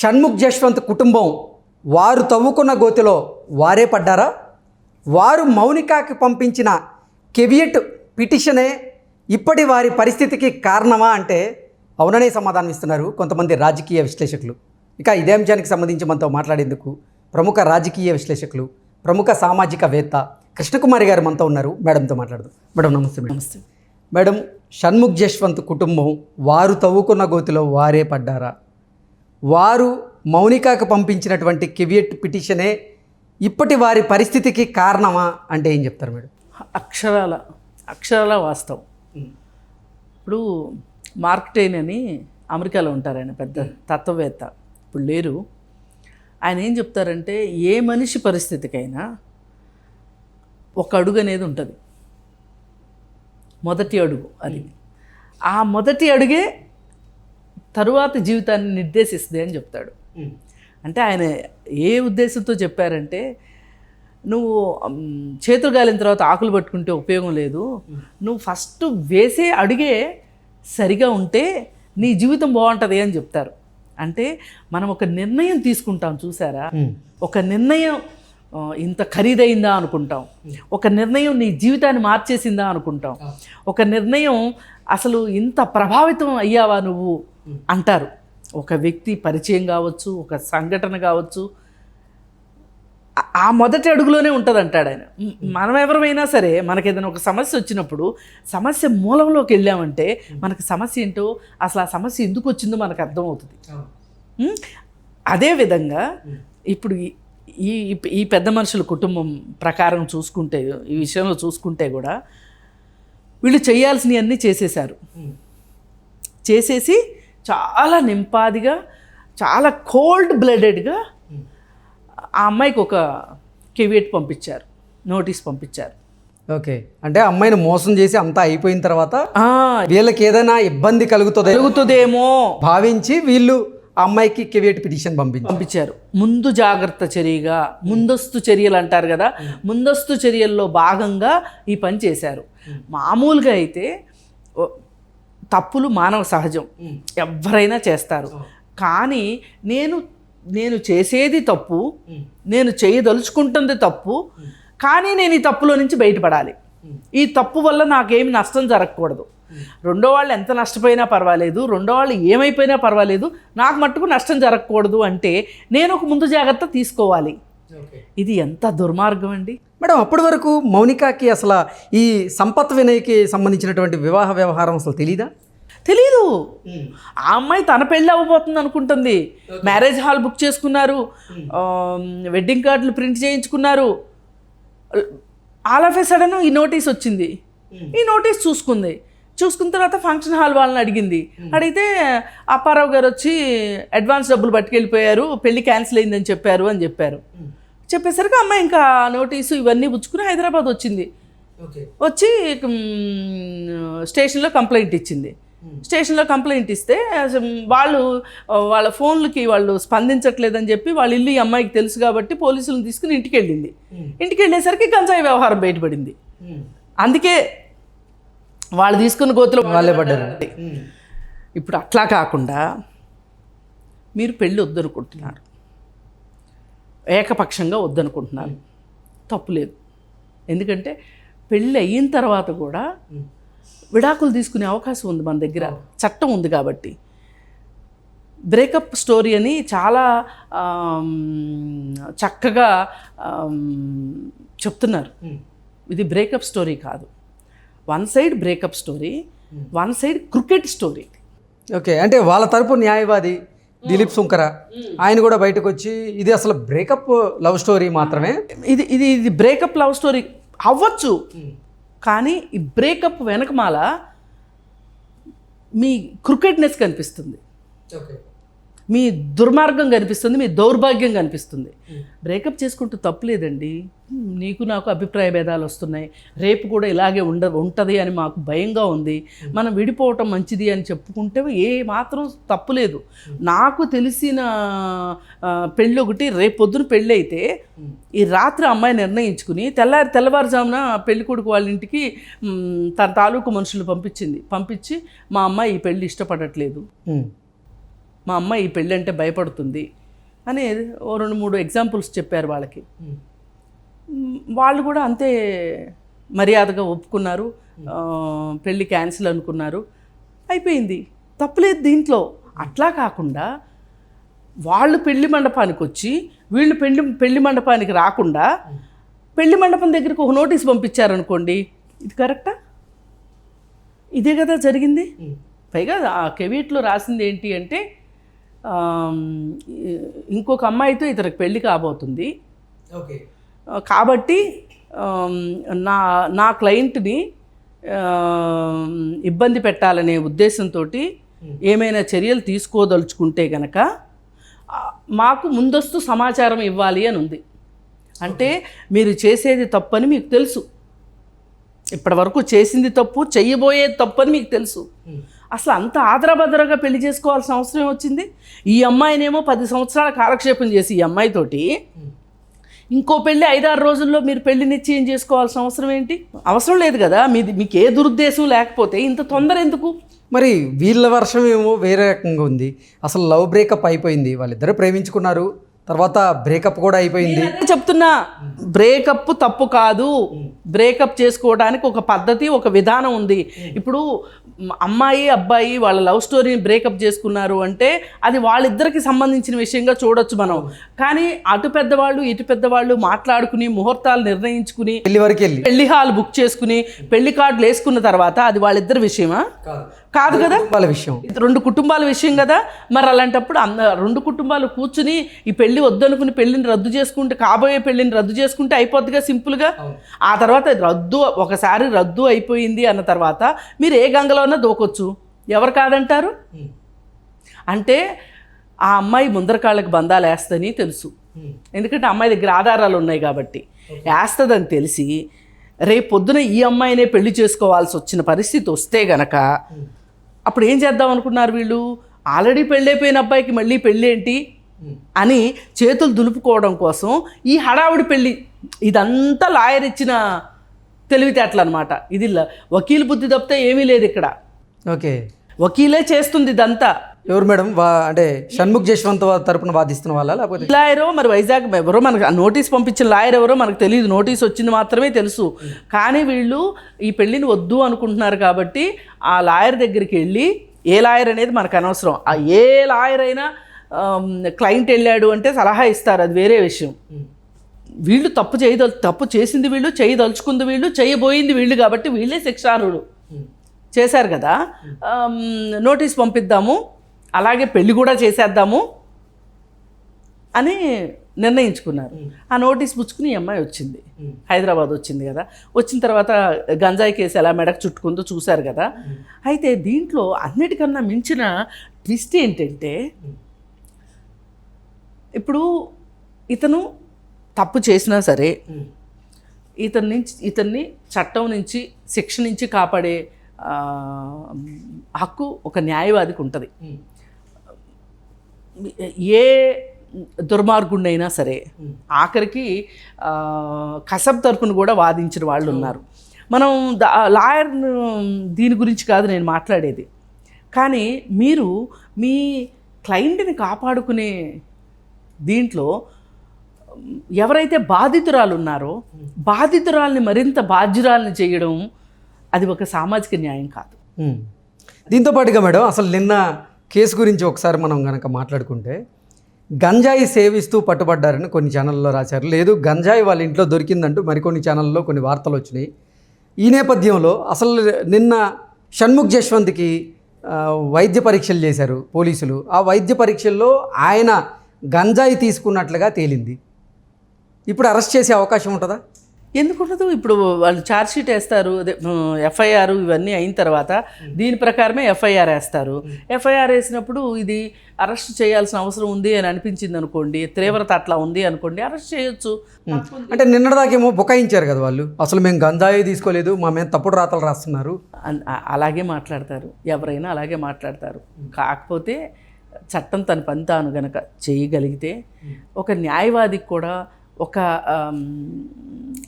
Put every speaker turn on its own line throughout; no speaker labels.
షణ్ముఖ్ జశ్వంత్ కుటుంబం వారు తవ్వుకున్న గోతిలో వారే పడ్డారా? వారు మౌనికాకి పంపించిన కెవియట్ పిటిషనే ఇప్పటి వారి పరిస్థితికి కారణమా అంటే అవుననే సమాధానం ఇస్తున్నారు కొంతమంది రాజకీయ విశ్లేషకులు. ఇక ఇదే అంశానికి సంబంధించి మనతో మాట్లాడేందుకు ప్రముఖ రాజకీయ విశ్లేషకులు ప్రముఖ సామాజికవేత్త కృష్ణకుమారి గారు మనతో ఉన్నారు. మేడంతో మాట్లాడదాం. మేడం నమస్తే మేడం.
నమస్తే.
మేడం షణ్ముఖ్ జశ్వంత్ కుటుంబం వారు తవ్వుకున్న గోతిలో వారే పడ్డారా? వారు మౌనికాకు పంపించినటువంటి కివియట్ పిటిషనే ఇప్పటి వారి పరిస్థితికి కారణమా అంటే ఏం చెప్తారు మేడం?
అక్షరాల అక్షరాల వాస్తవం. ఇప్పుడు మార్క్ టైన్ అని అమెరికాలో ఉంటారు ఆయన పెద్ద తత్వవేత్త. ఇప్పుడు లేరు. ఆయన ఏం చెప్తారంటే ఏ మనిషి పరిస్థితికైనా ఒక అడుగు అనేది ఉంటుంది. మొదటి అడుగు అది. ఆ మొదటి అడుగే తరువాత జీవితాన్ని నిర్దేశిస్తుంది అని చెప్తాడు. అంటే ఆయన ఏ ఉద్దేశంతో చెప్పారంటే నువ్వు చేతులు గాలిన తర్వాత ఆకులు పట్టుకుంటే ఉపయోగం లేదు. నువ్వు ఫస్ట్ వేసే అడుగే సరిగా ఉంటే నీ జీవితం బాగుంటుంది అని చెప్తారు. అంటే మనం ఒక నిర్ణయం తీసుకుంటాం చూసారా? ఒక నిర్ణయం ఇంత ఖరీదైందా అనుకుంటాం. ఒక నిర్ణయం నీ జీవితాన్ని మార్చేసిందా అనుకుంటాం. ఒక నిర్ణయం అసలు ఇంత ప్రభావితం అయ్యావా నువ్వు? అంటారు. ఒక వ్యక్తి పరిచయం కావచ్చు ఒక సంఘటన కావచ్చు ఆ- మొదటి అడుగులోనే ఉంటుంది అంటాడు ఆయన మనం ఎవరమైనా సరే మనకి ఏదైనా ఒక సమస్య వచ్చినప్పుడు సమస్య మూలంలోకి వెళ్ళామంటే మనకి సమస్య ఏంటో అసలు ఆ సమస్య ఎందుకు వచ్చిందో మనకు అర్థమవుతుంది. అదేవిధంగా ఇప్పుడు ఈ- ఈ ఈ పెద్ద మనుషుల కుటుంబం ప్రకారం చూసుకుంటే ఈ విషయంలో చూసుకుంటే కూడా వీళ్ళు చేయాల్సినవన్నీ చేసేశారు. చేసేసి చాలా నింపాదిగా చాలా కోల్డ్ బ్లడెడ్గా ఆ అమ్మాయికి ఒక కెవియట్ పంపించారు నోటీస్ పంపించారు.
ఓకే. అంటే అమ్మాయిని మోసం చేసి అంతా అయిపోయిన తర్వాత వీళ్ళకి ఏదైనా ఇబ్బంది కలుగుతుంది
జరుగుతుందేమో
భావించి వీళ్ళు ఆ అమ్మాయికి కెవియట్ పిటిషన్ పంపించారు.
పంపించారు. ముందు జాగ్రత్త చర్యగా ముందస్తు చర్యలు అంటారు కదా ముందస్తు చర్యల్లో భాగంగా ఈ పని చేశారు. మామూలుగా అయితే తప్పులు మానవ సహజం. ఎవరైనా చేస్తారు. కానీ నేను నేను చేసేది తప్పు నేను చేయదలుచుకుంటుంది తప్పు కానీ నేను ఈ తప్పులో నుంచి బయటపడాలి. ఈ తప్పు వల్ల నాకేమి నష్టం జరగకూడదు. రెండో వాళ్ళు ఎంత నష్టపోయినా పర్వాలేదు రెండో వాళ్ళు ఏమైపోయినా పర్వాలేదు నాకు మట్టుకు నష్టం జరగకూడదు అంటే నేను ఒక ముందు జాగ్రత్త తీసుకోవాలి. ఇది ఎంత దుర్మార్గం అండి?
మేడం అప్పటి వరకు మౌనికాకి అసలు ఈ సంపత్ వినయ్కి సంబంధించినటువంటి వివాహ వ్యవహారం అసలు తెలీదా?
తెలీదు. ఆ అమ్మాయి తన పెళ్ళి అవ్వబోతుంది అనుకుంటుంది. మ్యారేజ్ హాల్ బుక్ చేసుకున్నారు. వెడ్డింగ్ కార్డులు ప్రింట్ చేయించుకున్నారు. ఆల్ ఆఫ్ ఏ సడన్ ఈ నోటీస్ వచ్చింది. ఈ నోటీస్ చూసుకుంది. చూసుకున్న తర్వాత ఫంక్షన్ హాల్ వాళ్ళని అడిగింది. అడిగితే అప్పారావు గారు వచ్చి అడ్వాన్స్ డబ్బులు పట్టుకెళ్ళిపోయారు. పెళ్ళి క్యాన్సిల్ అయిందని చెప్పారు అని చెప్పారు. చెప్పేసరికి అమ్మాయి ఇంకా నోటీసు ఇవన్నీ పుచ్చుకుని హైదరాబాద్ వచ్చింది. వచ్చి స్టేషన్లో కంప్లైంట్ ఇచ్చింది. స్టేషన్లో కంప్లైంట్ ఇస్తే వాళ్ళు వాళ్ళ ఫోన్లకి వాళ్ళు స్పందించట్లేదని చెప్పి వాళ్ళ ఇల్లు ఈ అమ్మాయికి తెలుసు కాబట్టి పోలీసులను తీసుకుని ఇంటికి వెళ్ళింది ఇంటికి వెళ్ళేసరికి గంజాయి వ్యవహారం బయటపడింది. అందుకే వాళ్ళు తీసుకున్న గోతులు వాళ్ళే పడ్డారు. ఇప్పుడు అట్లా కాకుండా మీరు పెళ్ళి వద్దనుకుంటున్నారు. ఏకపక్షంగా వద్దనుకుంటున్నారు తప్పు లేదు ఎందుకంటే పెళ్ళి అయిన తర్వాత కూడా విడాకులు తీసుకునే అవకాశం ఉంది మన దగ్గర. చట్టం ఉంది కాబట్టి. బ్రేకప్ స్టోరీ అని చాలా చక్కగా చెప్తున్నారు. ఇది బ్రేకప్ స్టోరీ కాదు. One side breakup story one side cricket story.
Okay. అంటే వాళ్ళ తరపు న్యాయవాది దిలీప్ సుంకర. ఆయన కూడా బయటకు వచ్చి ఇది అసలు బ్రేకప్ లవ్ స్టోరీ మాత్రమే?
ఇది ఇది ఇది బ్రేకప్ లవ్ స్టోరీ అవ్వచ్చు. కానీ ఈ బ్రేకప్ వెనకమాల మీ క్రికెట్నెస్ కనిపిస్తుంది. మీ దుర్మార్గం కనిపిస్తుంది మీ దౌర్భాగ్యం కనిపిస్తుంది. బ్రేకప్ చేసుకుంటూ తప్పులేదండి. నీకు నాకు అభిప్రాయ భేదాలు వస్తున్నాయి. రేపు కూడా ఇలాగే ఉండ ఉంటుంది అని మాకు భయంగా ఉంది. మనం విడిపోవటం మంచిది అని చెప్పుకుంటే ఏ మాత్రం తప్పులేదు. నాకు తెలిసిన పెళ్ళి ఒకటి రేపు పొద్దున పెళ్ళి అయితే ఈ రాత్రి అమ్మాయి నిర్ణయించుకుని తెల్లారి తెల్లవారుజామున పెళ్ళి కొడుకు వాళ్ళ ఇంటికి తన తాలూకు మనుషులు పంపించింది. పంపించి మా అమ్మాయి ఈ పెళ్ళి ఇష్టపడట్లేదు. మా అమ్మ ఈ పెళ్ళి అంటే భయపడుతుంది అని ఓ రెండు మూడు ఎగ్జాంపుల్స్ చెప్పారు వాళ్ళకి. వాళ్ళు కూడా అంతే మర్యాదగా ఒప్పుకున్నారు. పెళ్ళి క్యాన్సిల్ అనుకున్నారు. అయిపోయింది. తప్పులేదు దీంట్లో. అట్లా కాకుండా వాళ్ళు పెళ్ళి మండపానికి వచ్చి వీళ్ళు పెళ్ళి పెళ్ళి మండపానికి రాకుండా పెళ్ళి మండపం దగ్గరికి ఒక నోటీస్ పంపించారనుకోండి ఇది కరెక్టా? ఇదే కదా జరిగింది? పైగా ఆ కెవిట్లో రాసింది ఏంటి అంటే ఇంకొక అమ్మాయితో ఇతనికి పెళ్ళి కాబోతుంది.
ఓకే.
కాబట్టి నా నా క్లయింట్ని ఇబ్బంది పెట్టాలనే ఉద్దేశంతో ఏమైనా చర్యలు తీసుకోదలుచుకుంటే గనక మాకు ముందస్తు సమాచారం ఇవ్వాలి అని ఉంది. అంటే మీరు చేసేది తప్పని మీకు తెలుసు. ఇప్పటివరకు చేసింది తప్పు చెయ్యబోయేది తప్పు అని మీకు తెలుసు. అసలు అంత ఆదరభద్రగా పెళ్ళి చేసుకోవాల్సిన అవసరం వచ్చింది ఈ అమ్మాయినేమో పది సంవత్సరాల కాలక్షేపం చేసి ఈ అమ్మాయితోటి ఇంకో పెళ్ళి ఐదారు రోజుల్లో మీరు పెళ్ళి నిశ్చయం చేసుకోవాల్సిన అవసరం ఏంటి? అవసరం లేదు కదా. మీది మీకు ఏ దురుద్దేశం లేకపోతే ఇంత తొందర ఎందుకు?
మరి వీళ్ళ వర్షం ఏమో వేరే రకంగా ఉంది. అసలు లవ్ బ్రేకప్ అయిపోయింది. వాళ్ళిద్దరూ ప్రేమించుకున్నారు. తర్వాత బ్రేకప్ కూడా అయిపోయింది.
చెప్తున్నా. బ్రేకప్ తప్పు కాదు. బ్రేకప్ చేసుకోవడానికి ఒక పద్ధతి ఒక విధానం ఉంది. ఇప్పుడు అమ్మాయి అబ్బాయి వాళ్ళ లవ్ స్టోరీని బ్రేకప్ చేసుకున్నారు అంటే అది వాళ్ళిద్దరికి సంబంధించిన విషయంగా చూడొచ్చు మనం. కానీ అటు పెద్దవాళ్ళు ఇటు పెద్దవాళ్ళు మాట్లాడుకుని ముహూర్తాలు నిర్ణయించుకుని
పెళ్ళి వరకు వెళ్ళి
పెళ్ళి హాల్ బుక్ చేసుకుని పెళ్ళి కార్డులు వేసుకున్న తర్వాత అది వాళ్ళిద్దరి విషయమా? కాదు కదా?
వాళ్ళ విషయం.
ఇది రెండు కుటుంబాల విషయం కదా? మరి అలాంటప్పుడు అంద రెండు కుటుంబాలు కూర్చుని ఈ పెళ్ళి వద్దనుకుని పెళ్ళిని రద్దు చేసుకుంటే కాబోయే పెళ్ళిని రద్దు చేసుకుంటే అయిపోద్దిగా సింపుల్గా? ఆ తర్వాత రద్దు ఒకసారి రద్దు అయిపోయింది అన్న తర్వాత మీరు ఏ గంగలోనే దూకొచ్చు. ఎవరు కాదంటారు? అంటే ఆ అమ్మాయి ముందర కాళ్ళకి బంధాలు వేస్తని తెలుసు. ఎందుకంటే అమ్మాయి దగ్గర ఆధారాలు ఉన్నాయి కాబట్టి. వేస్తుందని తెలిసి రేపు పొద్దున ఈ అమ్మాయినే పెళ్ళి చేసుకోవాల్సి వచ్చిన పరిస్థితి వస్తే గనక అప్పుడు ఏం చేద్దాం అనుకున్నారు వీళ్ళు? ఆల్రెడీ పెళ్ళైపోయిన అబ్బాయికి మళ్ళీ పెళ్ళి ఏంటి అని చేతులు దులుపుకోవడం కోసం ఈ హడావుడి పెళ్ళి ఇదంతా లాయర్ ఇచ్చిన తెలివితేటలు అనమాట ఇది వకీల్ బుద్ధి తప్పితే ఏమీ లేదు ఇక్కడ.
ఓకే.
వకీలే చేస్తుంది ఇదంతా.
ఎవరు మేడం? వా అంటే షణ్ముఖ్ జశ్వంత్ తరపున వాదిస్తున్న వాళ్ళ? లేకపోతే?
లాయరో మరి వైజాగ్ ఎవరో మనకు ఆ నోటీస్ పంపించిన లాయర్ ఎవరో మనకు తెలియదు నోటీస్ వచ్చింది మాత్రమే తెలుసు. కానీ వీళ్ళు ఈ పెళ్ళిని వద్దు అనుకుంటున్నారు కాబట్టి ఆ లాయర్ దగ్గరికి వెళ్ళి ఏ లాయర్ అనేది మనకు అనవసరం. ఆ ఏ లాయర్ అయినా క్లయింట్ వెళ్ళాడు అంటే సలహా ఇస్తారు. అది వేరే విషయం. వీళ్ళు తప్పు చేయదల్ తప్పు చేసింది వీళ్ళు చేయదలుచుకుంది వీళ్ళు చేయబోయింది వీళ్ళు కాబట్టి వీళ్ళే శిక్షార్హులు. చేశారు కదా? నోటీస్ పంపిద్దాము. అలాగే పెళ్ళి కూడా చేసేద్దాము అని నిర్ణయించుకున్నారు. ఆ నోటీస్ పుచ్చుకుని ఈ అమ్మాయి వచ్చింది. హైదరాబాద్ వచ్చింది కదా. వచ్చిన తర్వాత గంజాయి కేసు ఎలా మెడకు చుట్టుకుందో చూశారు కదా. అయితే దీంట్లో అన్నిటికన్నా మించిన ట్విస్ట్ ఏంటంటే ఇప్పుడు ఇతను తప్పు చేసినా సరే ఇతని నుంచి ఇతన్ని చట్టం నుంచి శిక్ష నుంచి కాపాడే హక్కు ఒక న్యాయవాదికి ఉంటుంది. ఏ దుర్మార్గుడినైనా సరే ఆఖరికి కసబ్ తరపున కూడా వాదించిన వాళ్ళు ఉన్నారు. మనం లాయర్ దీని గురించి కాదు నేను మాట్లాడేది. కానీ మీరు మీ క్లయింట్ని కాపాడుకునే దీంట్లో ఎవరైతే బాధితురాలు ఉన్నారో బాధితురాల్ని మరింత బాధ్యురాల్ని చేయడం అది ఒక సామాజిక న్యాయం కాదు.
దీంతో పాటుగా మేడం అసలు నిన్న కేసు గురించి ఒకసారి మనం కనుక మాట్లాడుకుంటే గంజాయి సేవిస్తూ పట్టుబడ్డారని కొన్ని ఛానల్లో రాశారు. లేదు గంజాయి వాళ్ళ ఇంట్లో దొరికిందంటూ మరికొన్ని ఛానల్లో కొన్ని వార్తలు వచ్చినాయి. ఈ నేపథ్యంలో అసలు నిన్న షణ్ముఖ్ జశ్వంత్కి వైద్య పరీక్షలు చేశారు పోలీసులు. ఆ వైద్య పరీక్షల్లో ఆయన గంజాయి తీసుకున్నట్లుగా తేలింది. ఇప్పుడు అరెస్ట్ చేసే అవకాశం ఉంటుందా?
ఎందుకుండదు ఇప్పుడు వాళ్ళు ఛార్జ్ షీట్ వేస్తారు అదే ఎఫ్ఐఆర్ ఇవన్నీ అయిన తర్వాత దీని ప్రకారమే ఎఫ్ఐఆర్ వేస్తారు. ఎఫ్ఐఆర్ వేసినప్పుడు ఇది అరెస్ట్ చేయాల్సిన అవసరం ఉంది అని అనిపించింది అనుకోండి తీవ్రత అట్లా ఉంది అనుకోండి అరెస్ట్ చేయొచ్చు.
అంటే నిన్నటిదాకేమో బుకాయించారు కదా వాళ్ళు అసలు మేము గంజాయి తీసుకోలేదు మా మీద తప్పుడు రాతలు రాస్తున్నారు.
అలాగే మాట్లాడతారు ఎవరైనా అలాగే మాట్లాడతారు. కాకపోతే చట్టం తన పని తాను గనక చేయగలిగితే ఒక న్యాయవాదికి కూడా ఒక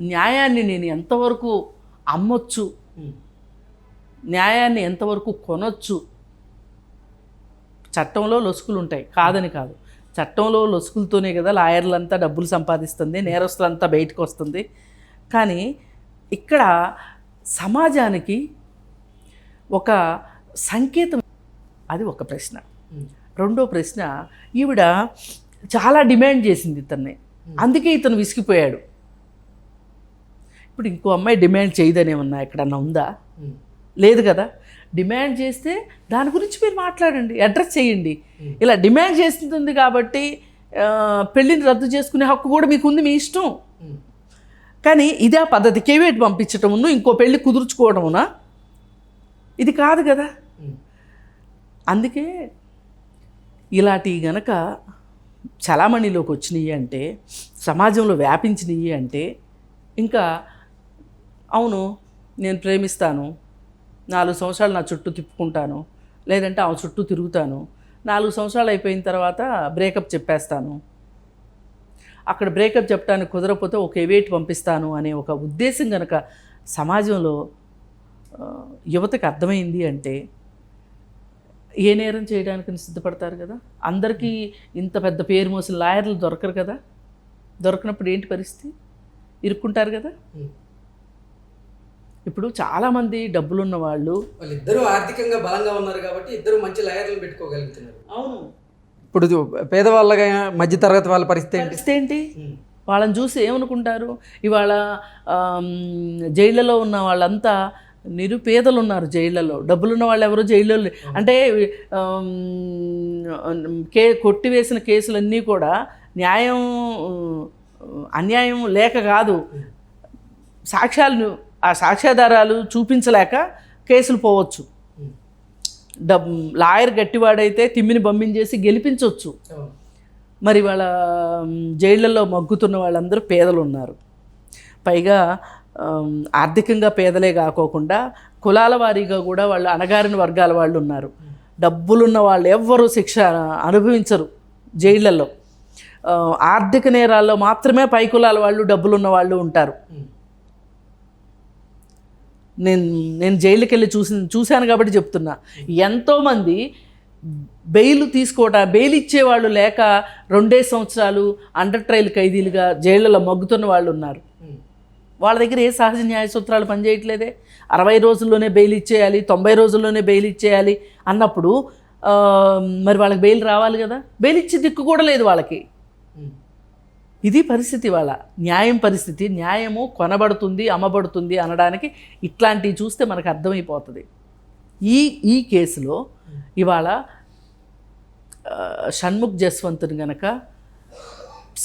న్యాయాన్ని నేను ఎంతవరకు అమ్మొచ్చు? న్యాయాన్ని ఎంతవరకు కొనొచ్చు? చట్టంలో లొసుకులు ఉంటాయి కాదని కాదు. చట్టంలో లొసుకులతోనే కదా లాయర్లంతా డబ్బులు సంపాదిస్తుంది నేరస్తులంతా బయటకు వస్తుంది కానీ ఇక్కడ సమాజానికి ఒక సంకేతం అది ఒక ప్రశ్న. రెండో ప్రశ్న ఈవిడ చాలా డిమాండ్ చేసింది ఇతన్ని. అందుకే ఇతను విసిగిపోయాడు. ఇప్పుడు ఇంకో అమ్మాయి డిమాండ్ చేయదనేమన్నా ఎక్కడన్నా ఉందా? లేదు కదా. డిమాండ్ చేస్తే దాని గురించి మీరు మాట్లాడండి అడ్రస్ చేయండి. ఇలా డిమాండ్ చేస్తుంది కాబట్టి పెళ్ళిని రద్దు చేసుకునే హక్కు కూడా మీకు ఉంది మీ ఇష్టం. కానీ ఇదే ఆ పద్ధతి. కేవేట్ పంపించటమును ఇంకో పెళ్ళి కుదుర్చుకోవడమునా ఇది కాదు కదా. అందుకే ఇలాంటివి గనక చలామణిలోకి వచ్చినాయి అంటే సమాజంలో వ్యాపించినాయి అంటే ఇంకా అవును నేను ప్రేమిస్తాను నాలుగు సంవత్సరాలు నా చుట్టూ తిప్పుకుంటాను లేదంటే ఆమె చుట్టూ తిరుగుతాను నాలుగు సంవత్సరాలు అయిపోయిన తర్వాత బ్రేకప్ చెప్పేస్తాను. అక్కడ బ్రేకప్ చెప్పడానికి కుదరకపోతే ఒక ఎవేట్ పంపిస్తాను అనే ఒక ఉద్దేశం కనుక సమాజంలో యువతకు అర్థమైంది అంటే ఏ నేరం చేయడానికి సిద్ధపడతారు కదా? అందరికీ ఇంత పెద్ద పేరు మోసిన లాయర్లు దొరకరు కదా? దొరకనప్పుడు ఏంటి పరిస్థితి? ఇరుక్కుంటారు కదా? ఇప్పుడు చాలామంది డబ్బులున్న వాళ్ళు
వాళ్ళిద్దరూ ఆర్థికంగా బలంగా ఉన్నారు కాబట్టి ఇద్దరు మంచి లాయర్లు పెట్టుకోగలుగుతున్నారు.
అవును.
ఇప్పుడు పేదవాళ్ళగా మధ్యతరగతి వాళ్ళ పరిస్థితి ఏంటి?
పరిస్థితి ఏంటి? వాళ్ళని చూసి ఏమనుకుంటారు? ఇవాళ జైళ్ళలో ఉన్న వాళ్ళంతా నిరుపేదలు ఉన్నారు జైళ్ళలో డబ్బులున్న వాళ్ళు ఎవరు జైల్లో అంటే కే కొట్టివేసిన కేసులన్నీ కూడా న్యాయం అన్యాయం లేక కాదు సాక్ష్యాలు ఆ సాక్ష్యాధారాలు చూపించలేక కేసులు పోవచ్చు. డబ్ లాయర్ గట్టివాడైతే తిమ్మిని పంపించేసి గెలిపించవచ్చు మరి వాళ్ళ జైళ్ళల్లో మగ్గుతున్న వాళ్ళందరూ పేదలు ఉన్నారు పైగా ఆర్థికంగా పేదలే కాకోకుండా కులాల వారీగా కూడా వాళ్ళు అణగారిన వర్గాల వాళ్ళు ఉన్నారు. డబ్బులున్న వాళ్ళు ఎవ్వరూ శిక్ష అనుభవించరు జైళ్ళల్లో. ఆర్థిక నేరాల్లో మాత్రమే పై కులాల వాళ్ళు డబ్బులున్న వాళ్ళు ఉంటారు. నేను నేను జైలుకి వెళ్ళి చూసి చూశాను కాబట్టి చెప్తున్నా. ఎంతోమంది బెయిల్ తీసుకోవట బెయిల్ ఇచ్చేవాళ్ళు లేక రెండే సంవత్సరాలు అండర్ ట్రయల్ ఖైదీలుగా జైళ్ళలో మగ్గుతున్న వాళ్ళు ఉన్నారు. వాళ్ళ దగ్గర ఏ సహజ న్యాయ సూత్రాలు పనిచేయట్లేదే? అరవై రోజుల్లోనే బెయిల్ ఇచ్చేయాలి తొంభై రోజుల్లోనే బెయిల్ ఇచ్చేయాలి అన్నప్పుడు మరి వాళ్ళకి బెయిల్ రావాలి కదా? బెయిల్ ఇచ్చే దిక్కు కూడా లేదు వాళ్ళకి. ఇది పరిస్థితి వాళ్ళ. న్యాయం పరిస్థితి. న్యాయము కొనబడుతుంది అమ్మబడుతుంది అనడానికి ఇట్లాంటివి చూస్తే మనకు అర్థమైపోతుంది. ఈ ఈ కేసులో ఇవాళ షణ్ముఖ్ జస్వంతుని గనక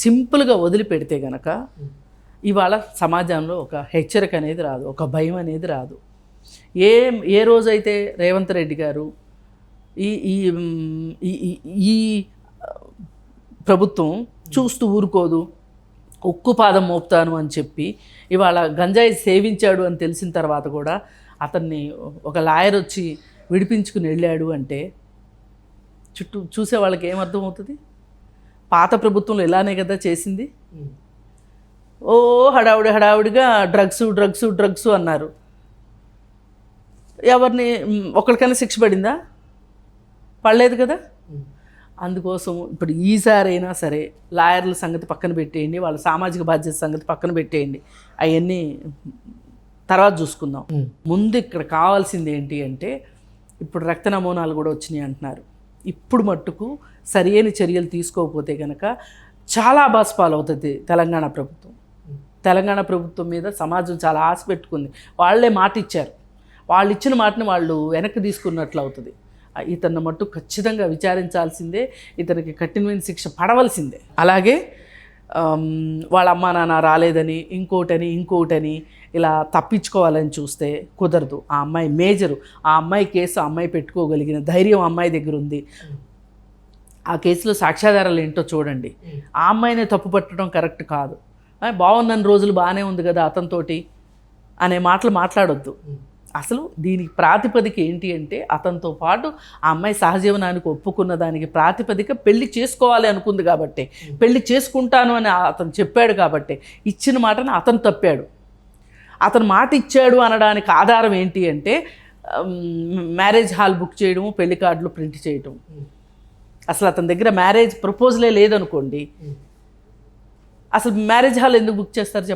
సింపుల్గా వదిలిపెడితే గనక ఇవాళ సమాజంలో ఒక హెచ్చరిక అనేది రాదు ఒక భయం అనేది రాదు. ఏ ఏ రోజైతే రేవంత్ రెడ్డి గారు ఈ ఈ ఈ ఈ ప్రభుత్వం చూస్తూ ఊరుకోదు ఉక్కు పాదం మోపుతాను అని చెప్పి ఇవాళ గంజాయి సేవించాడు అని తెలిసిన తర్వాత కూడా అతన్ని ఒక లాయర్ వచ్చి విడిపించుకుని వెళ్ళాడు అంటే చుట్టూ చూసే వాళ్ళకి ఏమర్థం అవుతుంది పాత ప్రభుత్వంలో ఇలానే కదా చేసింది? ఓ హడావుడి హడావుడిగా డ్రగ్స్ డ్రగ్స్ డ్రగ్స్ అన్నారు. ఎవరిని ఒకరికైనా శిక్ష పడిందా? పడలేదు కదా? అందుకోసం ఇప్పుడు ఈసారైనా సరే లాయర్ల సంగతి పక్కన పెట్టేయండి వాళ్ళ సామాజిక బాధ్యత సంగతి పక్కన పెట్టేయండి. అవన్నీ తర్వాత చూసుకుందాం. ముందు ఇక్కడ కావాల్సింది ఏంటి అంటే ఇప్పుడు రక్త నమూనాలు కూడా వచ్చినాయి అంటున్నారు. ఇప్పుడు మట్టుకు సరియైన చర్యలు తీసుకోకపోతే కనుక చాలా బాస్ పాలవుతుంది తెలంగాణ ప్రభుత్వం. తెలంగాణ ప్రభుత్వం మీద సమాజం చాలా ఆశ పెట్టుకుంది. వాళ్ళే మాట ఇచ్చారు వాళ్ళు ఇచ్చిన మాటని వాళ్ళు వెనక్కి తీసుకున్నట్లు అవుతుంది. ఆ ఇతన్ని మట్టు ఖచ్చితంగా విచారించాల్సిందే ఇతనికి కఠినమైన శిక్ష పడవలసిందే. అలాగే వాళ్ళ అమ్మా నాన్న రాలేదని ఇంకోటని ఇంకోటని ఇలా తప్పించుకోవాలని చూస్తే కుదరదు. ఆ అమ్మాయి మేజరు. ఆ అమ్మాయి కేసు ఆ అమ్మాయి పెట్టుకోగలిగిన ధైర్యం అమ్మాయి దగ్గర ఉంది. ఆ కేసులో సాక్ష్యాధారాలు ఏంటో చూడండి. ఆ అమ్మాయినే తప్పు పట్టడం కరెక్ట్ కాదు. బాగున్న రోజులు బాగానే ఉంది కదా అతనితోటి అనే మాటలు మాట్లాడొద్దు. అసలు దీనికి ప్రాతిపదిక ఏంటి అంటే అతనితో పాటు ఆ అమ్మాయి సహజీవనానికి ఒప్పుకున్న దానికి ప్రాతిపదిక పెళ్ళి చేసుకోవాలి అనుకుంది కాబట్టి. పెళ్ళి చేసుకుంటాను అని అతను చెప్పాడు కాబట్టి. ఇచ్చిన మాటను అతను తప్పాడు. అతను మాట ఇచ్చాడు అనడానికి ఆధారం ఏంటి అంటే మ్యారేజ్ హాల్ బుక్ చేయడము పెళ్ళి కార్డులు ప్రింట్ చేయటం. అసలు అతని దగ్గర మ్యారేజ్ ప్రపోజలే లేదనుకోండి అసలు మ్యారేజ్ హాల్ ఎందుకు బుక్ చేస్తారు